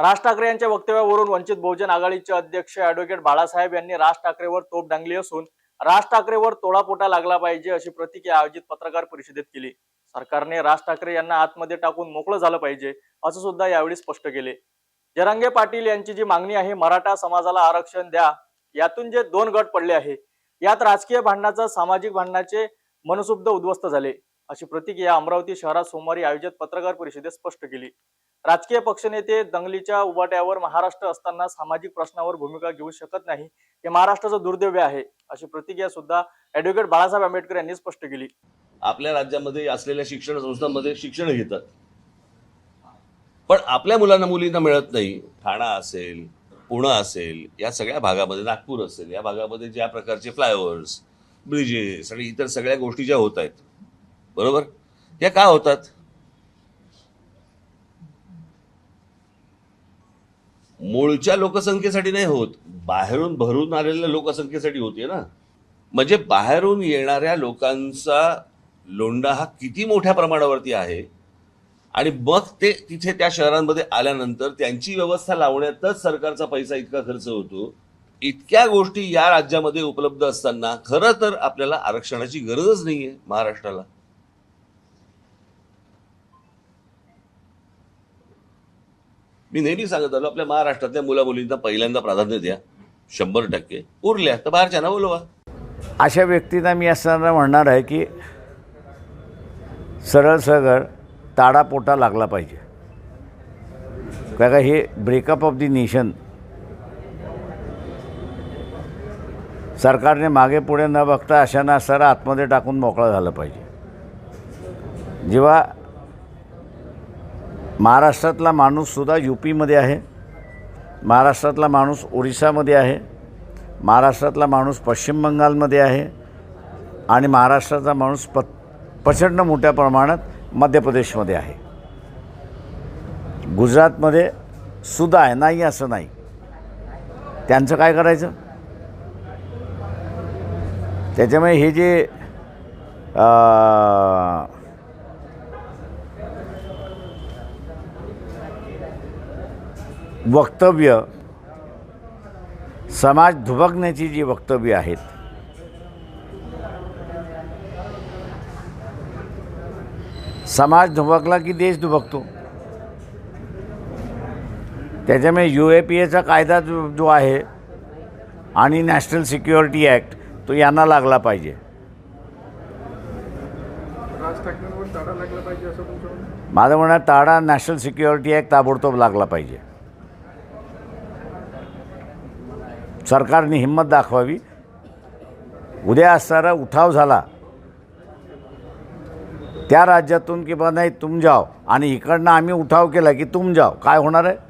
राज ठाकरे यांच्या वक्तव्यावरून वंचित बहुजन आघाडीचे अध्यक्ष ऍडव्होकेट बाळासाहेब यांनी राज ठाकरेवर तोप डांगली असून राज ठाकरेवर तोडापोटा लागला पाहिजे अशी प्रतिक्रिया आयोजित पत्रकार परिषदेत केली. सरकारने राज ठाकरे यांना आतमध्ये टाकून मोकळं झालं पाहिजे असं सुद्धा यावेळी स्पष्ट केले. जरांगे पाटील यांची जी मागणी आहे मराठा समाजाला आरक्षण द्या यातून जे दोन गट पडले आहे यात राजकीय भांडणाचा सामाजिक भांडणाचे मनसुब्ध उद्ध्वस्त झाले अशी प्रतिक्रिया अमरावती शहरात सोमवारी आयोजित पत्रकार परिषदेत स्पष्ट केली. राजकीय पक्षनेते दंगलीच्या उभाट्यावर महाराष्ट्र असताना सामाजिक प्रश्नावर भूमिका घेऊ शकत नाही हे महाराष्ट्राचं दुर्दैव्य आहे अशी प्रतिक्रिया सुद्धा ऍडव्होकेट बाळासाहेब आंबेडकर यांनी स्पष्ट केली. आपल्या राज्यामध्ये असलेल्या शिक्षण संस्थांमध्ये शिक्षण घेतात. पण आपल्या मुलांना मुलींना मिळत नाही. ठाणा असेल पुणे असेल या सगळ्या भागामध्ये नागपूर असेल या भागामध्ये ज्या प्रकारचे फ्लायओव्हर्स ब्रिजेस आणि इतर सगळ्या गोष्टी ज्या होत आहेत बरोबर? त्या का होतात? मूळच्या लोकसंख्येसाठी नाही होत. बाहेरून भरून आलेल्या लोकसंख्येसाठी होते ना. म्हणजे बाहेरून येणाऱ्या लोकांचा लोंढा हा किती मोठ्या प्रमाणावरती आहे? आणि मग ते तिथे त्या शहरांमध्ये आल्यानंतर त्यांची व्यवस्था लावण्यातच सरकारचा पैसा इतका खर्च होतो. इतक्या गोष्टी या राज्यामध्ये उपलब्ध असताना खरं तर आपल्याला आरक्षणाची गरजच नाहीये महाराष्ट्राला. मी नेहमी सांगत आलो आपल्या महाराष्ट्रातल्या मुला मुलींना पहिल्यांदा प्राधान्य द्या. शंभर टक्के. उरल्या तर बाहेरच्यांना बोलवा. अशा व्यक्तींना मी असताना म्हणणार आहे की सरळ सरळ ताडापोटा लागला पाहिजे. काय का हे ब्रेकअप ऑफ दी नेशन सरकारने मागे पुढे न बघता अशांना सर आतमध्ये टाकून मोकळा झालं पाहिजे. जेव्हा महाराष्ट्रातला माणूससुद्धा यू पीमध्ये आहे. महाराष्ट्रातला माणूस ओरिसामध्ये आहे. महाराष्ट्रातला माणूस पश्चिम बंगालमध्ये आहे. आणि महाराष्ट्राचा माणूस प प्रचंड मोठ्या प्रमाणात मध्य प्रदेशमध्ये आहे. गुजरातमध्ये सुद्धा आहे नाही असं नाही. त्यांचं काय करायचं? त्याच्यामुळे हे जे वक्तव्य समाज धुबकण्याची जी वक्तव्य आहेत समाज धुबकला की देश दुभकतो त्याच्यामुळे यू ए पी एचा कायदा जो जो आहे आणि नॅशनल सिक्युरिटी ॲक्ट तो यांना लागला पाहिजे. माझं म्हणणं ताडा नॅशनल सिक्युरिटी ॲक्ट ताबडतोब लागला पाहिजे. सरकारने हिंमत दाखवावी. उद्या असणारा उठाव झाला. त्या राज्यातून किंवा नाही तुम जाओ. आणि इकडनं आम्ही उठाव केला की तुम जाओ. काय होणार आहे?